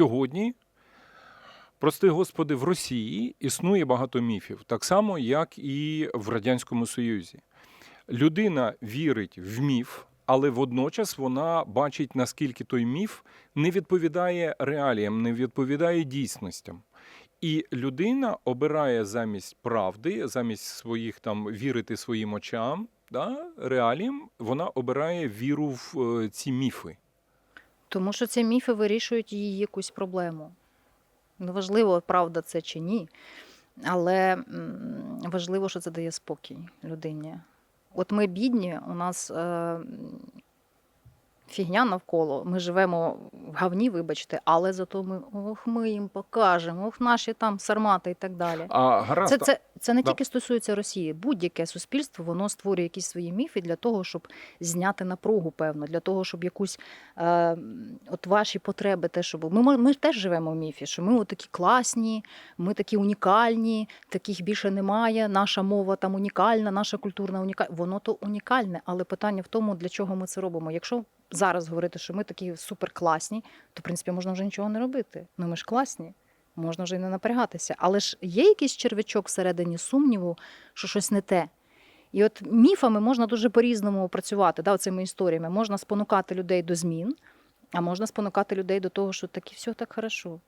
сьогодні, прости господи, в Росії існує багато міфів, так само, як і в Радянському Союзі. Людина вірить в міф, але водночас вона бачить, наскільки той міф не відповідає реаліям, не відповідає дійсностям. І людина обирає замість правди, замість своїх там вірити своїм очам, да, реаліям, вона обирає віру в е, ці міфи. Тому що ці міфи вирішують її якусь проблему. Неважливо, правда це чи ні, але важливо, що це дає спокій людині. От ми бідні, у нас е, фігня навколо. Ми живемо в говні, вибачте, але зато ми ох, ми їм покажемо, ох, наші там сармати і так далі. А гаразд, Це, це, це не Да. тільки стосується Росії. Будь-яке суспільство воно створює якісь свої міфи для того, щоб зняти напругу, певно, для того, щоб якусь е, от ваші потреби, те, щоб ми, ми, ми теж живемо в міфі, що ми от такі класні, ми такі унікальні, таких більше немає. Наша мова там унікальна, наша культурна унікальна. Воно то унікальне, але питання в тому, для чого ми це робимо. Якщо зараз говорити, що ми такі суперкласні, то в принципі можна вже нічого не робити. Ну ми ж класні. Можна вже й не напрягатися. Але ж є якийсь червячок всередині сумніву, що щось не те. І от міфами можна дуже по-різному працювати, да, цими історіями. Можна спонукати людей до змін, а можна спонукати людей до того, що таки все так хорошо.